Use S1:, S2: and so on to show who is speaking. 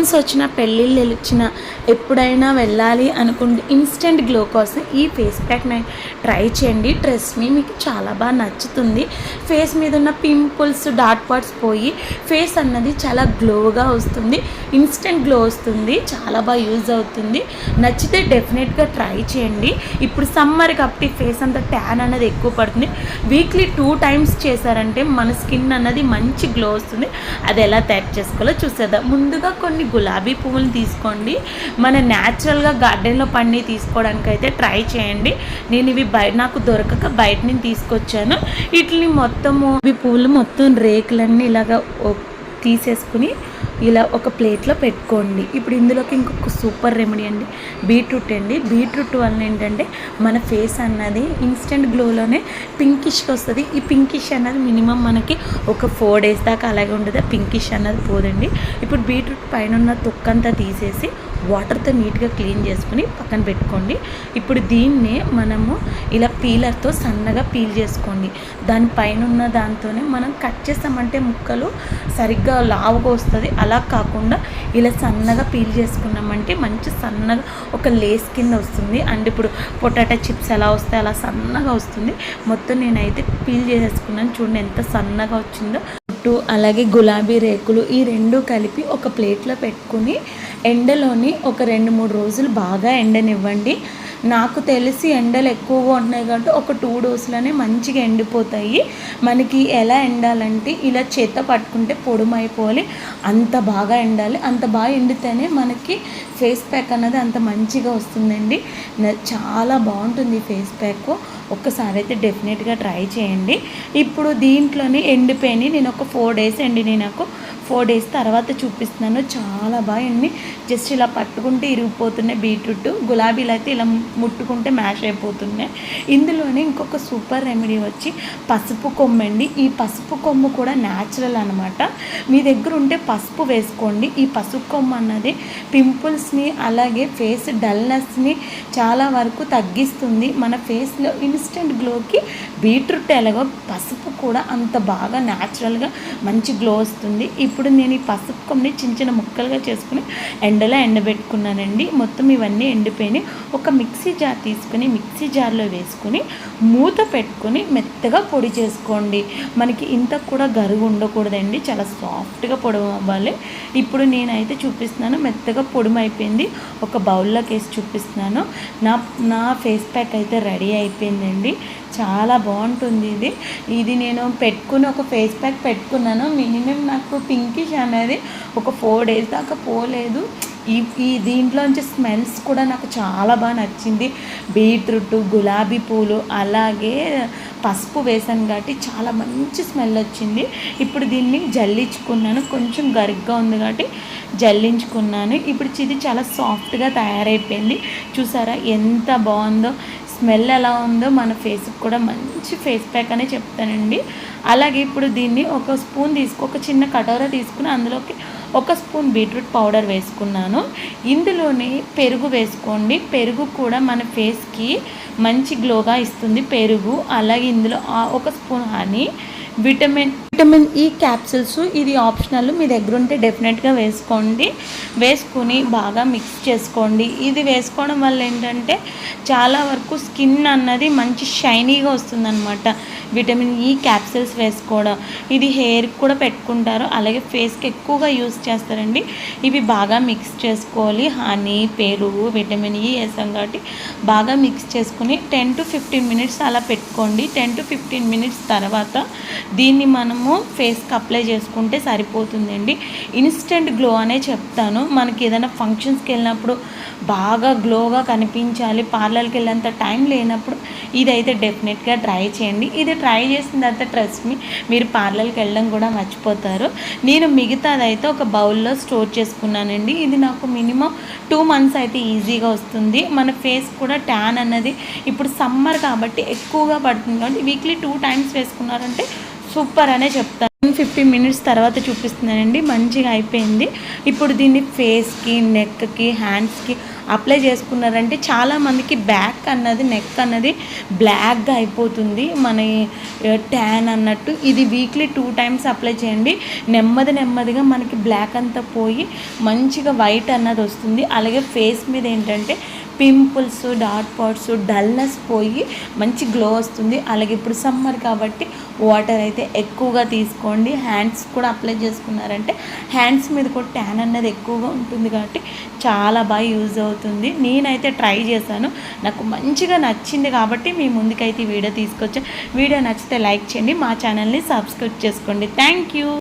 S1: Functions వచ్చిన పెళ్ళిళ్ళు వచ్చిన ఎప్పుడైనా వెళ్ళాలి అనుకుంటే ఇన్స్టెంట్ గ్లో కోసం ఈ ఫేస్ ప్యాక్ని ట్రై చేయండి. ట్రెస్ మీ మీకు చాలా బాగా నచ్చుతుంది. ఫేస్ మీద ఉన్న పింపుల్స్ డాట్ పాట్స్ పోయి ఫేస్ అన్నది చాలా గ్లోగా వస్తుంది. ఇన్స్టెంట్ గ్లో వస్తుంది. చాలా బాగా యూజ్ అవుతుంది. నచ్చితే డెఫినెట్గా ట్రై చేయండి. ఇప్పుడు సమ్మర్ కాబట్టి ఫేస్ అంతా ట్యాన్ అనేది ఎక్కువ పడుతుంది. వీక్లీ టూ టైమ్స్ చేశారంటే మన స్కిన్ అన్నది మంచి గ్లో వస్తుంది. అది ఎలా తయారు చేసుకోవాలో చూసేద్దాం. ముందుగా కొన్ని గులాబీ పువ్వులు తీసుకోండి. మన న్యాచురల్గా గార్డెన్లో పండి తీసుకోవడానికి అయితే ట్రై చేయండి. నేను ఇవి బయట నాకు దొరకక బయట నుంచి తీసుకొచ్చాను. వీటిని మొత్తము ఇవి పువ్వులు మొత్తం రేకులన్నీ ఇలాగ తీసేసుకుని ఇలా ఒక ప్లేట్లో పెట్టుకోండి. ఇప్పుడు ఇందులోకి ఇంకొక సూపర్ రెమెడీ అండి. బీట్రూట్ అండి. బీట్రూట్ వల్ల ఏంటంటే మన ఫేస్ అన్నది ఇన్స్టెంట్ గ్లోలోనే పింకిష్గా వస్తుంది. ఈ పింకిష్ అన్నది మినిమం మనకి ఒక ఫోర్ డేస్ దాకా అలాగే ఉంటుంది. పింకిష్ అన్నది పోదండి. ఇప్పుడు బీట్రూట్ పైన ఉన్న తొక్కంతా తీసేసి వాటర్తో నీట్గా క్లీన్ చేసుకుని పక్కన పెట్టుకోండి. ఇప్పుడు దీన్నే మనము ఇలా పీలర్తో సన్నగా పీల్ చేసుకోండి. దానిపైన ఉన్న దాంతోనే మనం కట్ చేస్తామంటే ముక్కలు సరిగ్గా లావుగా వస్తుంది. అలా కాకుండా ఇలా సన్నగా పీల్ చేసుకున్నామంటే మంచి సన్నగా ఒక లేస్ కింద వస్తుంది. అండ్ ఇప్పుడు పొటాటో చిప్స్ ఎలా వస్తాయి అలా సన్నగా వస్తుంది. మొత్తం నేనైతే పీల్ చేసేసుకున్నాను. చూడండి ఎంత సన్నగా వచ్చిందో. అలాగే గులాబీ రేకులు ఈ రెండు కలిపి ఒక ప్లేట్లో పెట్టుకుని ఎండలోని ఒక రెండు మూడు రోజులు బాగా ఎండనివ్వండి. నాకు తెలిసి ఎండలు ఎక్కువగా ఉంటున్నాయి కాబట్టి ఒక టూ డోస్లోనే మంచిగా ఎండిపోతాయి. మనకి ఎలా ఎండాలంటే ఇలా చేత్త పట్టుకుంటే పొడుమైపోవాలి. అంత బాగా ఎండాలి. అంత బాగా ఎండితేనే మనకి ఫేస్ ప్యాక్ అన్నది అంత మంచిగా వస్తుందండి. చాలా బాగుంటుంది ఫేస్ ప్యాక్ ఒక్కసారి అయితే డెఫినెట్గా ట్రై చేయండి. ఇప్పుడు దీంట్లోనే ఎండిపోయి నేను ఒక ఫోర్ డేస్ ఎండినాయి నాకు. ఫోర్ డేస్ తర్వాత చూపిస్తున్నాను. చాలా బాగా ఎండి జస్ట్ ఇలా పట్టుకుంటే ఇరిగిపోతున్నాయి బీట్రూట్. గులాబీలు అయితే ఇలా ముట్టుకుంటే మ్యాష్ అయిపోతున్నాయి ఇందులోనే ఇంకొక సూపర్ రెమెడీ వచ్చి పసుపు కొమ్మ అండి. ఈ పసుపు కొమ్ము కూడా న్యాచురల్ అనమాట మీ దగ్గర ఉంటే పసుపు వేసుకోండి. ఈ పసుపు కొమ్మ అన్నది పింపుల్స్ని అలాగే ఫేస్ డల్నెస్ని చాలా వరకు తగ్గిస్తుంది. మన ఫేస్లో ఇన్స్టెంట్ గ్లోకి బీట్రూట్ ఎలాగో పసుపు కూడా అంత బాగా న్యాచురల్గా మంచి గ్లో వస్తుంది. ఇప్పుడు నేను ఈ పసుపు కొమ్మిని చిన్న చిన్న ముక్కలుగా చేసుకుని ఎండలో ఎండబెట్టుకున్నానండి. మొత్తం ఇవన్నీ ఎండిపోయినాయి. ఒక మిక్స్ మిక్సీ జార్ తీసుకుని మిక్సీ జార్లో వేసుకుని మూత పెట్టుకొని మెత్తగా పొడి చేసుకోండి. మనకి ఇంత కూడా గరుగు ఉండకూడదండి. చాలా సాఫ్ట్గా పొడి అవ్వాలి. ఇప్పుడు నేనైతే చూపిస్తున్నాను. మెత్తగా పొడిమైపోయింది ఒక బౌల్లోకి వేసి చూపిస్తున్నాను. నా నా ఫేస్ ప్యాక్ అయితే రెడీ అయిపోయిందండి. చాలా బాగుంటుంది ఇది. ఇది నేను పెట్టుకుని ఒక ఫేస్ ప్యాక్ పెట్టుకున్నాను. మినిమం నాకు పింకిష్ అనేది ఒక ఫోర్ డేస్ దాకా పోలేదు. ఈ ఈ దీంట్లోంచి స్మెల్స్ కూడా నాకు చాలా బాగా నచ్చింది. బీట్రూట్ గులాబీ పూలు అలాగే పసుపు వేసాను కాబట్టి చాలా మంచి స్మెల్ వచ్చింది. ఇప్పుడు దీన్ని జల్లించుకున్నాను. కొంచెం గరిగ్గా ఉంది కాబట్టి జల్లించుకున్నాను. ఇప్పుడు ఇది చాలా సాఫ్ట్గా తయారైపోయింది. చూసారా ఎంత బాగుందో స్మెల్ ఎలా ఉందో మన ఫేస్కి కూడా మంచి ఫేస్ ప్యాక్ అనే చెప్తానండి. అలాగే ఇప్పుడు దీన్ని ఒక స్పూన్ తీసుకు ఒక చిన్న కటోరా తీసుకుని అందులోకి ఒక స్పూన్ బీట్రూట్ పౌడర్ వేసుకున్నాను. ఇందులోనే పెరుగు వేసుకోండి. పెరుగు కూడా మన ఫేస్కి మంచి గ్లోగా ఇస్తుంది పెరుగు. అలాగే ఇందులో ఆ ఒక spoon honey vitamin vitamin E capsules ఇది ఆప్షనల్. మీ దగ్గర ఉంటే డెఫినెట్గా వేసుకోండి. వేసుకుని బాగా మిక్స్ చేసుకోండి. ఇది వేసుకోవడం వల్ల ఏంటంటే చాలా వరకు స్కిన్ అన్నది మంచి షైనీగా వస్తుందన్నమాట. విటమిన్ ఈ క్యాప్సిల్స్ వేసుకోవడం ఇది హెయిర్కి కూడా పెట్టుకుంటారు. అలాగే ఫేస్కి ఎక్కువగా యూస్ చేస్తారండి. ఇవి బాగా మిక్స్ చేసుకోవాలి. హనీ పెరుగు విటమిన్ ఈ వేసాం కాబట్టి బాగా మిక్స్ చేసుకుని టెన్ టు ఫిఫ్టీన్ మినిట్స్ అలా పెట్టుకోండి. టెన్ టు ఫిఫ్టీన్ మినిట్స్ తర్వాత దీన్ని మనము ఫేస్కి అప్లై చేసుకుంటే సరిపోతుందండి. ఇన్స్టెంట్ గ్లో అనే చెప్తాను. మనకి ఏదైనా ఫంక్షన్స్కి వెళ్ళినప్పుడు బాగా గ్లోగా కనిపించాలి పార్లర్కి వెళ్ళేంత టైం లేనప్పుడు ఇదైతే డెఫినెట్గా ట్రై చేయండి. ఇది ట్రై చేసిన తర్వాత ట్రస్ట్ మీ మీరు పార్లర్కి వెళ్ళడం కూడా మర్చిపోతారు. నేను మిగతాదైతే ఒక బౌల్లో స్టోర్ చేసుకున్నానండి. ఇది నాకు మినిమం టూ మంత్స్ అయితే ఈజీగా వస్తుంది. మన ఫేస్ కూడా ట్యాన్ అన్నది ఇప్పుడు సమ్మర్ కాబట్టి ఎక్కువగా పడుతుంది. కాబట్టి వీక్లీ టూ టైమ్స్ వేసుకున్నారంటే సూపర్ అనే చెప్తాను ఫిఫ్టీన్ మినిట్స్ తర్వాత చూపిస్తున్నానండి. మంచిగా అయిపోయింది. ఇప్పుడు దీన్ని ఫేస్కి నెక్కి హ్యాండ్స్కి అప్లై చేసుకున్నారంటే చాలామందికి బ్యాక్ అన్నది నెక్ అన్నది బ్లాక్గా అయిపోతుంది. మన ట్యాన్ అన్నట్టు ఇది వీక్లీ టూ టైమ్స్ అప్లై చేయండి. నెమ్మది నెమ్మదిగా మనకి బ్లాక్ అంతా పోయి మంచిగా వైట్ అన్నది వస్తుంది. అలాగే ఫేస్ మీద ఏంటంటే పింపుల్స్ డాట్ పాట్స్ డల్నెస్ పోయి మంచి గ్లో వస్తుంది. అలాగే ఇప్పుడు సమ్మర్ కాబట్టి వాటర్ అయితే ఎక్కువగా తీసుకోండి. హ్యాండ్స్ కూడా అప్లై చేసుకున్నారంటే హ్యాండ్స్ మీద కూడా ట్యాన్ అన్నది ఎక్కువగా ఉంటుంది కాబట్టి చాలా బాగా యూజ్ అవుతుంది. నేనైతే ట్రై చేశాను. నాకు మంచిగా నచ్చింది కాబట్టి మీ ముందుకైతే ఈ వీడియో తీసుకొచ్చా. వీడియో నచ్చితే లైక్ చేయండి. మా ఛానల్ని సబ్స్క్రైబ్ చేసుకోండి. Thank you.